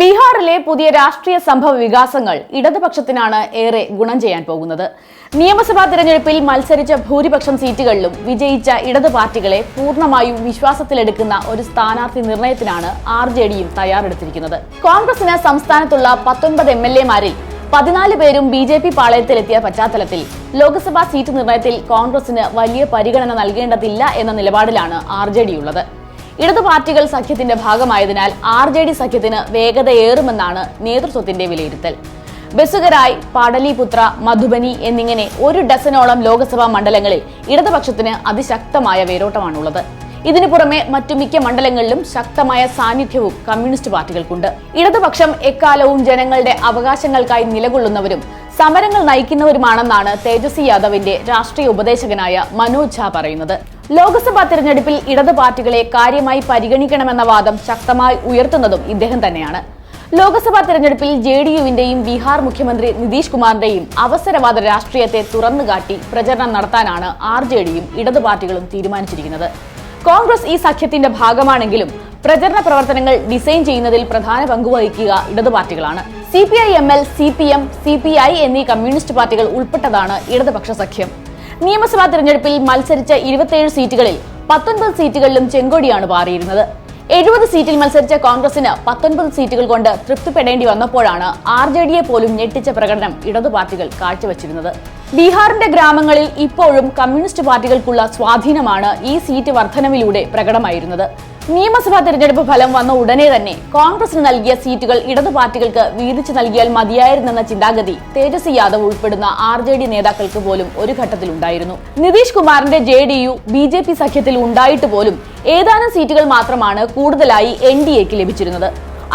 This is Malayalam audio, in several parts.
ബീഹാറിലെ പുതിയ രാഷ്ട്രീയ സംഭവ വികാസങ്ങൾ ഇടതുപക്ഷത്തിനാണ് ഏറെ ഗുണം ചെയ്യാൻ പോകുന്നത്. നിയമസഭാ തിരഞ്ഞെടുപ്പിൽ മത്സരിച്ച ഭൂരിപക്ഷം സീറ്റുകളിലും വിജയിച്ച ഇടതു പാർട്ടികളെ പൂർണമായും വിശ്വാസത്തിലെടുക്കുന്ന ഒരു സ്ഥാനാർത്ഥി നിർണയത്തിനാണ് ആർ ജെ ഡിയും തയ്യാറെടുത്തിരിക്കുന്നത്. കോൺഗ്രസിന് സംസ്ഥാനത്തുള്ള പത്തൊൻപത് എം എൽ എമാരിൽ പതിനാല് പേരും ബി ജെ പി പാളയത്തിലെത്തിയ പശ്ചാത്തലത്തിൽ ലോക്സഭാ സീറ്റ് നിർണയത്തിൽ കോൺഗ്രസിന് വലിയ പരിഗണന നൽകേണ്ടതില്ല എന്ന നിലപാടിലാണ് ആർ ജെ ഡി ഉള്ളത് ഇടതു പാർട്ടികൾ സഖ്യത്തിന്റെ ഭാഗമായതിനാൽ ആർ ജെ ഡി സഖ്യത്തിന് വേഗതയേറുമെന്നാണ് നേതൃത്വത്തിന്റെ വിലയിരുത്തൽ. ബസുകരായ് പാടലിപുത്ര മധുബനി എന്നിങ്ങനെ ഒരു ഡസനോളം ലോക്സഭാ മണ്ഡലങ്ങളിൽ ഇടതുപക്ഷത്തിന് അതിശക്തമായ വേരോട്ടമാണുള്ളത്. ഇതിനു പുറമെ മറ്റു മിക്ക മണ്ഡലങ്ങളിലും ശക്തമായ സാന്നിധ്യവും കമ്മ്യൂണിസ്റ്റ് പാർട്ടികൾക്കുണ്ട്. ഇടതുപക്ഷം എക്കാലവും ജനങ്ങളുടെ അവകാശങ്ങൾക്കായി നിലകൊള്ളുന്നവരും സമരങ്ങൾ നയിക്കുന്നവരുമാണെന്നാണ് തേജസ്വി യാദവിന്റെ രാഷ്ട്രീയ ഉപദേശകനായ മനോജ് ഝാ പറയുന്നത്. ലോക്സഭാ തിരഞ്ഞെടുപ്പിൽ ഇടത് പാർട്ടികളെ കാര്യമായി പരിഗണിക്കണമെന്ന വാദം ശക്തമായി ഉയർത്തുന്നതും ഇദ്ദേഹം തന്നെയാണ്. ലോക്സഭാ തിരഞ്ഞെടുപ്പിൽ ജെ ഡി യുവിന്റെയും ബീഹാർ മുഖ്യമന്ത്രി നിതീഷ് കുമാറിന്റെയും അവസരവാദ രാഷ്ട്രീയത്തെ തുറന്നുകാട്ടി പ്രചരണം നടത്താനാണ് ആർ ജെ ഡിയും ഇടതു പാർട്ടികളും തീരുമാനിച്ചിരിക്കുന്നത്. കോൺഗ്രസ് ഈ സഖ്യത്തിന്റെ ഭാഗമാണെങ്കിലും പ്രചരണ പ്രവർത്തനങ്ങൾ ഡിസൈൻ ചെയ്യുന്നതിൽ പ്രധാന പങ്കുവഹിക്കുക ഇടതു പാർട്ടികളാണ്. C P I M L C P M C P I എന്നീ കമ്മ്യൂണിസ്റ്റ് പാർട്ടികൾ ഉൾപ്പെട്ടതാണ് ഇടതുപക്ഷ സഖ്യം. നിയമസഭാ തിരഞ്ഞെടുപ്പിൽ മത്സരിച്ച ഇരുപത്തിയേഴ് സീറ്റുകളിൽ പത്തൊൻപത് സീറ്റുകളിലും ചെങ്കോടിയാണ് പാറിയിരുന്നത് എഴുപത് സീറ്റിൽ മത്സരിച്ച കോൺഗ്രസിന് പത്തൊൻപത് സീറ്റുകൾ കൊണ്ട് തൃപ്തിപ്പെടേണ്ടി വന്നപ്പോഴാണ് ആർ ജെ ഡിയെ പോലും ഞെട്ടിച്ച പ്രകടനം ഇടതു പാർട്ടികൾ കാഴ്ചവെച്ചിരുന്നത്. ബീഹാറിന്റെ ഗ്രാമങ്ങളിൽ ഇപ്പോഴും കമ്മ്യൂണിസ്റ്റ് പാർട്ടികൾക്കുള്ള സ്വാധീനമാണ് ഈ സീറ്റ് വർധനവിലൂടെ പ്രകടമായിരുന്നത്. നിയമസഭാ തെരഞ്ഞെടുപ്പ് ഫലം വന്ന ഉടനെ തന്നെ കോൺഗ്രസിന് നൽകിയ സീറ്റുകൾ ഇടതു പാർട്ടികൾക്ക് വീതിച്ചു നൽകിയാൽ മതിയായിരുന്നെന്ന ചിന്താഗതി തേജസ്വി യാദവ് ഉൾപ്പെടുന്ന ആർ ജെ ഡി നേതാക്കൾക്ക് പോലും ഒരു ഘട്ടത്തിലുണ്ടായിരുന്നു. നിതീഷ് കുമാറിന്റെ J D U B J P സഖ്യത്തിൽ ഉണ്ടായിട്ട് പോലും ഏതാനും സീറ്റുകൾ മാത്രമാണ് കൂടുതലായി എൻ ഡി എക്ക് ലഭിച്ചിരുന്നത്.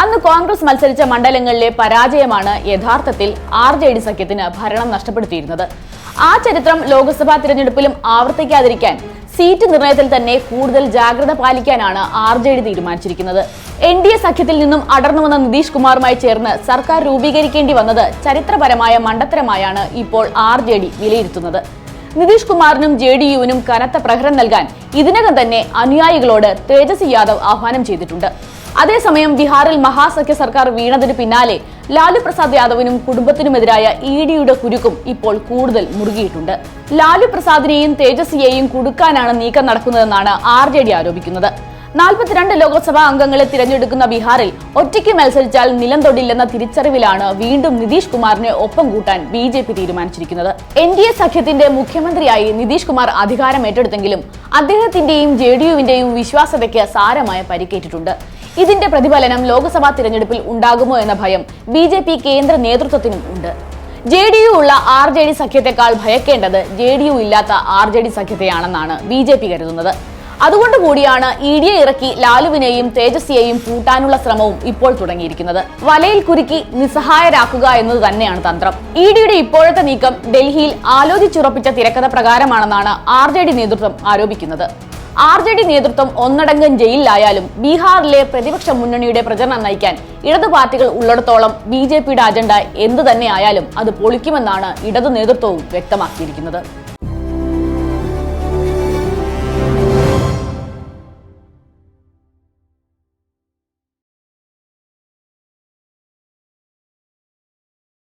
അന്ന് കോൺഗ്രസ് മത്സരിച്ച മണ്ഡലങ്ങളിലെ പരാജയമാണ് യഥാർത്ഥത്തിൽ ആർ ജെ ഡി സഖ്യത്തിന് ഭരണം നഷ്ടപ്പെടുത്തിയിരുന്നത്. ആ ചരിത്രം ലോക്സഭാ തിരഞ്ഞെടുപ്പിലും ആവർത്തിക്കാതിരിക്കാൻ സീറ്റ് നിർണയത്തിൽ തന്നെ കൂടുതൽ ജാഗ്രത പാലിക്കാനാണ് ആർ ജെ ഡി തീരുമാനിച്ചിരിക്കുന്നത്. എൻ ഡി എ സഖ്യത്തിൽ നിന്നും അടർന്നു വന്ന നിതീഷ് കുമാറുമായി ചേർന്ന് സർക്കാർ രൂപീകരിക്കേണ്ടി വന്നത് ചരിത്രപരമായ മണ്ടത്തരമായാണ് ഇപ്പോൾ ആർ ജെ ഡി വിലയിരുത്തുന്നത്. നിതീഷ് കുമാറിനും ജെ ഡി യുവിനും കനത്ത പ്രഹരം നൽകാൻ ഇതിനകം തന്നെ അനുയായികളോട് തേജസ്വി യാദവ് ആഹ്വാനം ചെയ്തിട്ടുണ്ട്. അതേസമയം ബീഹാറിൽ മഹാസഖ്യ സർക്കാർ വീണതിന് പിന്നാലെ ലാലു പ്രസാദ് യാദവിനും കുടുംബത്തിനുമെതിരായ ഇ ഡിയുടെ കുരുക്കും ഇപ്പോൾ കൂടുതൽ മുറുകിയിട്ടുണ്ട്. ലാലു പ്രസാദിനെയും തേജസ്വിയെയും കുടുക്കാനാണ് നീക്കം നടക്കുന്നതെന്നാണ് ആർ ജെ ഡി ആരോപിക്കുന്നത്. നാൽപ്പത്തിരണ്ട് ലോക്സഭാ അംഗങ്ങളെ തിരഞ്ഞെടുക്കുന്ന ബീഹാറിൽ ഒറ്റയ്ക്ക് മത്സരിച്ചാൽ നിലം തൊടില്ലെന്ന തിരിച്ചറിവിലാണ് വീണ്ടും നിതീഷ് കുമാറിനെ ഒപ്പം കൂട്ടാൻ ബി ജെ പി തീരുമാനിച്ചിരിക്കുന്നത്. എൻ ഡി എ സഖ്യത്തിന്റെ മുഖ്യമന്ത്രിയായി നിതീഷ് കുമാർ അധികാരം ഏറ്റെടുത്തെങ്കിലും അദ്ദേഹത്തിന്റെയും ജെ ഡി യുവിന്റെയും വിശ്വാസ്യതയ്ക്ക് സാരമായ പരിക്കേറ്റിട്ടുണ്ട്. ഇതിന്റെ പ്രതിഫലനം ലോക്സഭാ തിരഞ്ഞെടുപ്പിൽ ഉണ്ടാകുമോ എന്ന ഭയം ബി ജെ പി കേന്ദ്ര നേതൃത്വത്തിനും ഉണ്ട്. ജെ ഡി യു ഉള്ള ആർ ജെ ഡി സഖ്യത്തെക്കാൾ ഭയക്കേണ്ടത് ജെ ഡി യു ഇല്ലാത്ത ആർ ജെ ഡി സഖ്യത്തെയാണെന്നാണ് ബി ജെ പി കരുതുന്നത്. അതുകൊണ്ട് കൂടിയാണ് ഇ ഡിയെ ഇറക്കി ലാലുവിനെയും തേജസ്വിയെയും പൂട്ടാനുള്ള ശ്രമവും ഇപ്പോൾ തുടങ്ങിയിരിക്കുന്നത്. വലയിൽ കുരുക്കി നിസ്സഹായരാക്കുക എന്നത് തന്നെയാണ് തന്ത്രം. ഇ ഡിയുടെ ഇപ്പോഴത്തെ നീക്കം ഡൽഹിയിൽ ആലോചിച്ചുറപ്പിച്ച തിരക്കഥ പ്രകാരമാണെന്നാണ് ആർ നേതൃത്വം ആരോപിക്കുന്നത്. ആർ ജെ ഡി നേതൃത്വം ഒന്നടങ്കം ജയിലിലായാലും ബീഹാറിലെ പ്രതിപക്ഷ മുന്നണിയുടെ പ്രചരണം നയിക്കാൻ ഇടതു പാർട്ടികൾ ഉള്ളിടത്തോളം ബി ജെ പിയുടെ അജണ്ട എന്തു തന്നെയായാലും അത് പൊളിക്കുമെന്നാണ് ഇടതു നേതൃത്വവും വ്യക്തമാക്കിയിരിക്കുന്നത്.